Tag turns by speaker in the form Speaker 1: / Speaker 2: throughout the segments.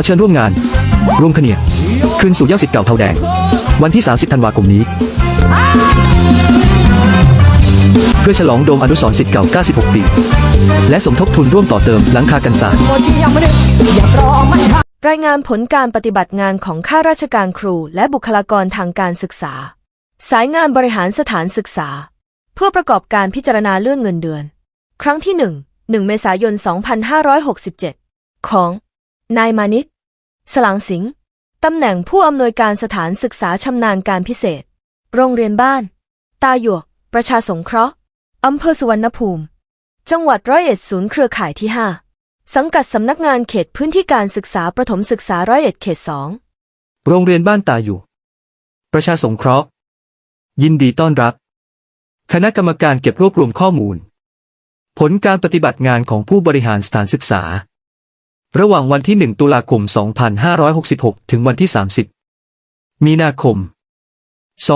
Speaker 1: ขอเชิญร่วมงาน ร่วมขเนียคืนสู่เย้าสิทธิ์เก่าเทาแดง วันที่ 30 ธันวาคมนี้ เพื่อฉลองโดมอนุสรณ์สิทธิ์เก่า 96 ปี และสมทบทุนร่วมต่อเติมหลังคากันศาสตร์
Speaker 2: โมจิยังไม่ได้อย่ารอมันค่ะ
Speaker 3: รายงานผลการปฏิบัติงานของข้าราชการครู และบุคลากรทางการศึกษา สายงานบริหารสถานศึกษา เพื่อประกอบการพิจารณาเรื่องเงินเดือน ครั้งที่ 1 1 เมษายน 2567 ของ นายมานิต สลางสิงห์ตำแหน่งผู้อำนวยการสถานศึกษาชำนาญการพิเศษ โรงเรียนบ้าน ตาหยวก ประชาสงเคราะห์อำเภอสุวรรณภูมิ จังหวัดร้อยเอ็ดศูนย์เครือข่ายที่5สังกัดสำนักงานเขตพื้นที่การศึกษาประถมศึกษาร้อยเอ็ดเขตสอง
Speaker 1: โรงเรียนบ้านตาอยู่ ประชาสงเคราะห์ ยินดีต้อนรับ คณะกรรมการเก็บรวบรวมข้อมูล ผลการปฏิบัติงานของผู้บริหารสถานศึกษา ระหว่างวันที่ 1 ตุลาคม 2566 ถึงวันที่ 30 มีนาคม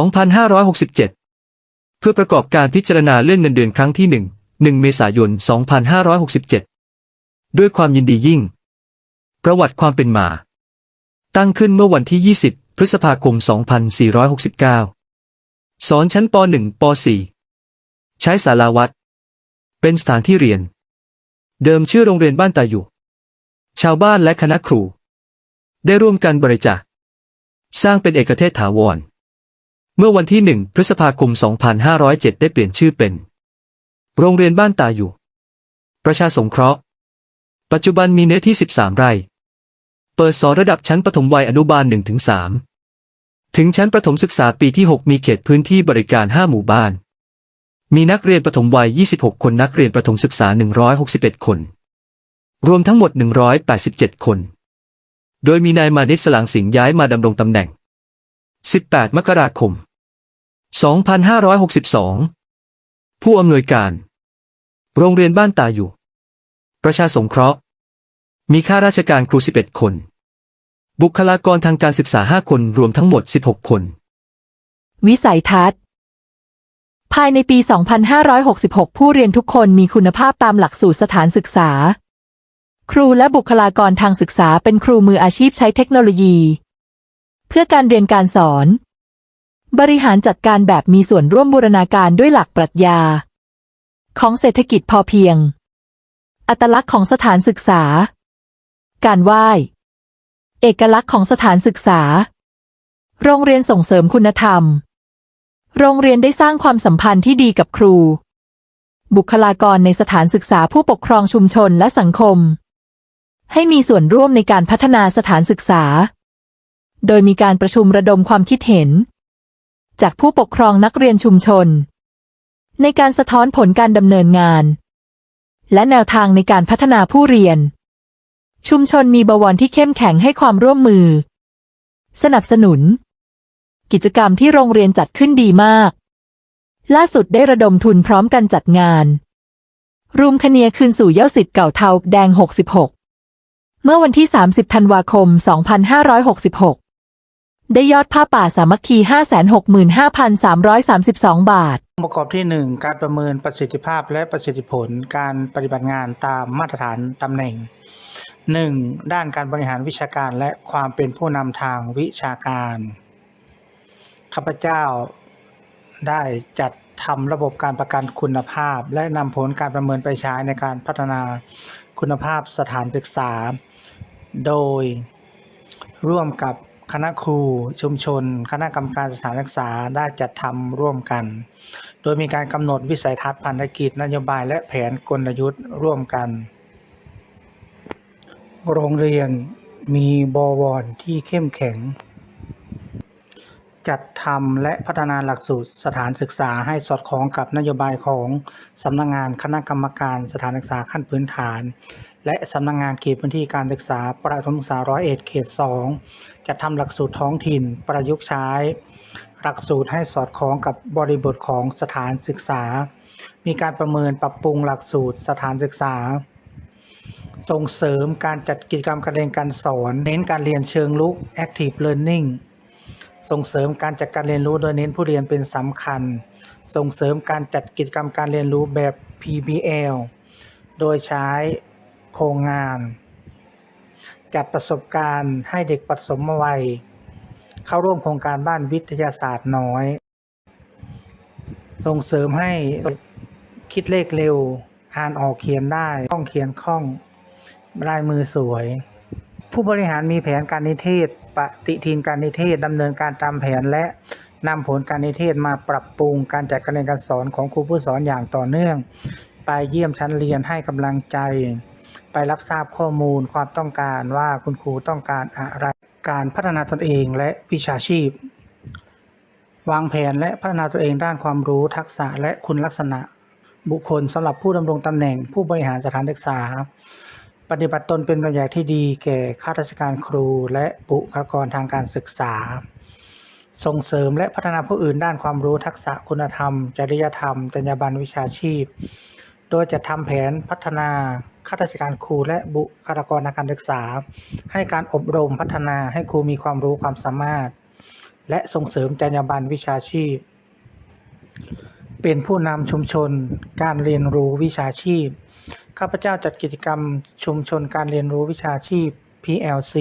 Speaker 1: 2567 เพื่อประกอบการพิจารณาเรื่องเงินเดือนครั้งที่ 1 1 เมษายน 2567 ด้วยความยินดียิ่ง ประวัติความเป็นมา ตั้งขึ้นเมื่อวันที่ 20 พฤษภาคม 2469 สอนชั้นป .1 ป .4 ใช้ศาลาวัด เป็นสถานที่เรียน เดิมชื่อโรงเรียนบ้านตาอยู่ ชาวบ้านและคณะครู ได้ร่วมกันบริจาคสร้างเป็นเอกเทศถาวร เมื่อวันที่1พฤษภาคม 2507 ได้เปลี่ยนชื่อเป็น โรงเรียนบ้านตาอยู่ ประชาสงเคราะห์ ปัจจุบันมีเนื้อที่ 13 ไร่ เปิดสอนระดับชั้นประถมวัยอนุบาล 1-3 ถึง3ถึงชั้นประถมศึกษาปีที่ 6 มีเขตพื้นที่บริการ 5 หมู่บ้าน มีนักเรียนประถมวัย 26 คน นักเรียนประถมศึกษา 161 คน รวมทั้งหมด 187 คน โดยมีนายมานิตสลางสิงห์ย้ายมาดำรงตำแหน่ง 18 มกราคม 2562 ผู้อำนวยการ โรงเรียนบ้านตาอยู่ ประชาสงเคราะห์ มีข้าราชการครู 11 คน บุคลากรทางการศึกษา 5 คนรวมทั้งหมด 16 คน
Speaker 4: วิสัยทัศน์ ภายในปี 2566 ผู้เรียนทุกคนมีคุณภาพตามหลักสูตรสถานศึกษา ครูและบุคลากรทางศึกษาเป็นครูมืออาชีพใช้เทคโนโลยี เพื่อการเรียนการสอน บริหารจัดการแบบมีส่วนร่วมบูรณาการด้วยหลักปรัชญา ของเศรษฐกิจพอเพียง อัตลักษณ์ของสถานศึกษา การไหว้ เอกลักษณ์ของสถานศึกษา โรงเรียนส่งเสริมคุณธรรม โรงเรียนได้สร้างความสัมพันธ์ที่ดีกับครู บุคลากรในสถานศึกษาผู้ปกครองชุมชนและสังคม ให้มีส่วนร่วมในการพัฒนาสถานศึกษา โดยมีการประชุมระดมความคิดเห็น จากผู้ปกครองนักเรียนชุมชน ในการสะท้อนผลการดำเนินงาน และแนวทางในการพัฒนาผู้เรียน ชุมชนมีบวรที่เข้มแข็งให้ความร่วมมือ สนับสนุน กิจกรรมที่โรงเรียนจัดขึ้นดีมาก ล่าสุดได้ระดมทุนพร้อมกันจัดงานรุมคเนียคืนสู่เย้าสิทธิ์เก่าเทาแดง 66 เมื่อวันที่ 30 ธันวาคม 2566 ได้ยอดผ้าป่าสามัคคี 565,332 บาท
Speaker 5: องค์ประกอบที่ 1 การประเมินประสิทธิภาพและประสิทธิผลการปฏิบัติงานตามมาตรฐานตำแหน่ง 1. ด้านการบริหารวิชาการและความเป็นผู้นำทางวิชาการ ข้าพเจ้าได้จัดทำระบบการประกันคุณภาพ และนำผลการประเมินไปใช้ในการพัฒนาคุณภาพสถานศึกษา โดย ร่วมกับคณะครูชุมชน คณะกรรมการสถานศึกษาได้จัดทำร่วมกัน โดยมีการกำหนดวิสัยทัศน์พันธกิจนโยบายและแผนกลยุทธ์ร่วมกัน โรงเรียนมีบวรที่เข้มแข็ง จัดทำและพัฒนาหลักสูตรสถานศึกษาให้สอดคล้องกับนโยบายของสำนักงงานคณะกรรมการสถานศึกษาขั้นพื้นฐาน และสำนักงงานเขตพื้นที่การศึกษา ประถมศึกษาร้อยเอ็ดเขตสองจัดทำหลักสูตรท้องถิ่นประยุกต์ใช้ หลักสูตรให้สอดคล้องกับบริบทของสถานศึกษา มีการประเมินปรับปรุงหลักสูตรสถานศึกษา ส่งเสริมการจัดกิจกรรมการเรียนการสอน เน้นการเรียนเชิงลุก active learning ส่งเสริมการจัดการเรียนรู้โดยเน้นผู้เรียนเป็นสำคัญ ส่งเสริมการจัดกิจกรรมการเรียนรู้แบบ PBL โดยใช้ โครงงาน จัดประสบการณ์ให้เด็กปฐมวัย เข้าร่วมโครงการบ้านวิทยาศาสตร์น้อย ส่งเสริมให้คิดเลขเร็ว อ่านออกเขียนได้คล่องเขียนคล่องลายมือสวย ผู้บริหารมีแผนการนิเทศ ปฏิทินการนิเทศดำเนินการตามแผนและนำผลการนิเทศมาปรับปรุงการจัดการเรียนการสอนของครูผู้สอนอย่างต่อเนื่อง ไปเยี่ยมชั้นเรียนให้กำลังใจ ไปรับทราบข้อมูลความต้องการว่าคุณครูต้องการอะไร การพัฒนาตนเองและวิชาชีพ วางแผนและพัฒนาตัวเองด้านความรู้ทักษะและคุณลักษณะ บุคคลสำหรับผู้ดำรงตำแหน่งผู้บริหารสถานศึกษา ปฏิบัติตนเป็นแบบอย่างที่ดีแก่ข้าราชการครู และบุคลากรทางการศึกษา ส่งเสริมและพัฒนาผู้อื่นด้านความรู้ทักษะคุณธรรม จริยธรรมจรรยาบรรณวิชาชีพ โดยจะทำแผนพัฒนาข้าราชการครูและบุคลากรทางการศึกษา ให้การอบรมพัฒนาให้ครูมีความรู้ความสามารถ และส่งเสริมจรรยาบรรณวิชาชีพ เป็นผู้นำชุมชน การเรียนรู้วิชาชีพ ข้าพเจ้าจัดกิจกรรมชุมชนการเรียนรู้วิชาชีพ PLC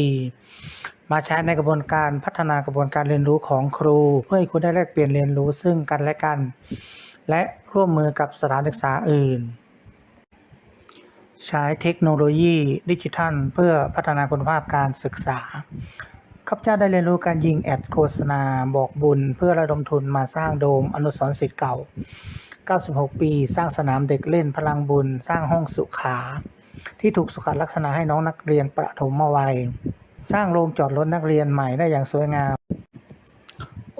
Speaker 5: มาใช้ในกระบวนการพัฒนากระบวนการเรียนรู้ของครู เพื่อให้คุณได้แลกเปลี่ยนเรียนรู้ซึ่งกันและกัน และร่วมมือกับสถานศึกษาอื่น ใช้เทคโนโลยีดิจิทัล เพื่อพัฒนาคุณภาพการศึกษาข้าพเจ้าได้เรียนรู้การยิงแอดโฆษณาบอกบุญ เพื่อระดมทุนมาสร้างโดมอนุสรณ์สิทธิ์เก่า 96 ปี สร้างสนามเด็กเล่นพลังบุญ สร้างห้องสุขา ที่ถูกสุขลักษณะให้น้องนักเรียนประถมวัย สร้างโรงจอดรถนักเรียนใหม่ได้อย่างสวยงาม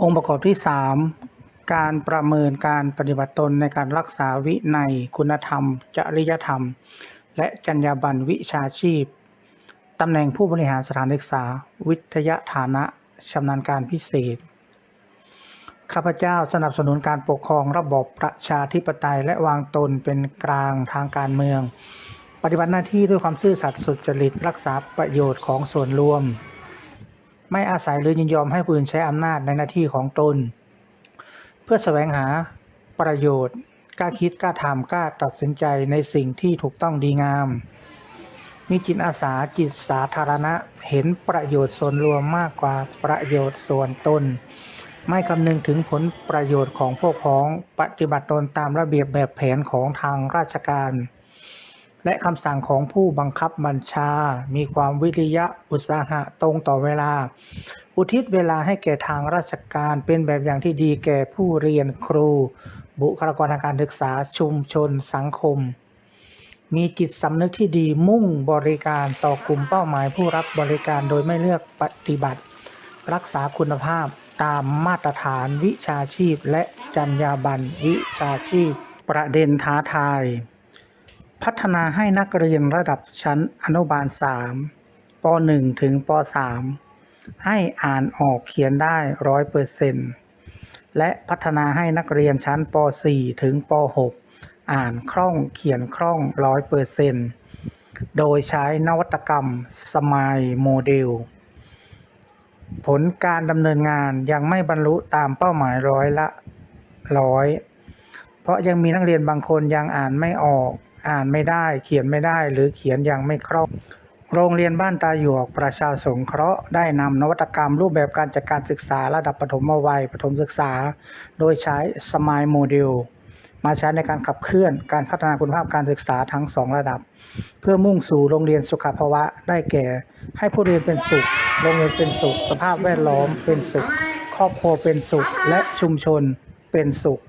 Speaker 5: องค์ประกอบที่ 3 การประเมินการปฏิบัติตนในการรักษาวินัย คุณธรรม จริยธรรม และจรรยาบรรณวิชาชีพ ตำแหน่งผู้บริหารสถานศึกษา วิทยาฐานะชำนาญการพิเศษ ข้าพเจ้าสนับสนุนการปกครองระบบประชาธิปไตย และวางตนเป็นกลางทางการเมือง ปฏิบัติหน้าที่ด้วยความซื่อสัตย์สุจริตรักษาประโยชน์ของส่วนรวม ไม่อาศัยหรือยินยอมให้ผู้อื่นใช้อำนาจในหน้าที่ของตน เพื่อแสวงหาประโยชน์ กล้าคิดกล้าทำกล้าตัดสินใจในสิ่งที่ถูกต้องดีงาม มีจิตอาสาจิตสาธารณะเห็นประโยชน์ส่วนรวมมากกว่าประโยชน์ส่วนตน ไม่คำนึงถึงผลประโยชน์ของพวกพ้องปฏิบัติตนตามระเบียบแบบแผนของทางราชการ และคำสั่งของผู้บังคับบัญชา มีความวิริยะอุตสาหะตรงต่อเวลา อุทิศเวลาให้แก่ทางราชการเป็นแบบอย่างที่ดีแก่ผู้เรียนครู บุคลากรทางการศึกษาชุมชนสังคม มีจิตสำนึกที่ดีมุ่งบริการต่อกลุ่มเป้าหมายผู้รับบริการโดยไม่เลือกปฏิบัติ รักษาคุณภาพตามมาตรฐานวิชาชีพ และจรรยาบรรณวิชาชีพ ประเด็นท้าทาย พัฒนาให้นักเรียนระดับชั้นอนุบาล 3 ป .1 ถึงป .3 ให้อ่านออกเขียนได้ร้อยเปอร์เซ็นต์และพัฒนาให้นักเรียนชั้นป .4 ถึงป .6 อ่านคล่องเขียนคล่องร้อยเปอร์เซ็นต์โดยใช้นวัตกรรมสมายโมเดล ผลการดำเนินงานยังไม่บรรลุตามเป้าหมายร้อยละร้อยเพราะยังมีนักเรียนบางคนยังอ่านไม่ออก อ่านไม่ได้เขียนไม่ได้หรือเขียนยังไม่คล่องโรงเรียนบ้านตาหยวกประชาสงเคราะห์ได้นำนวัตกรรมรูปแบบการจัดการศึกษาระดับปฐมวัยปฐมศึกษา โดยใช้สมายโมเดลมาใช้ในการขับเคลื่อนการพัฒนาคุณภาพการศึกษาทั้งสองระดับ เพื่อมุ่งสู่โรงเรียนสุขภาวะได้แก่ ให้ผู้เรียนเป็นสุข โรงเรียนเป็นสุข สภาพแวดล้อมเป็นสุข ครอบครัวเป็นสุข และชุมชนเป็นสุข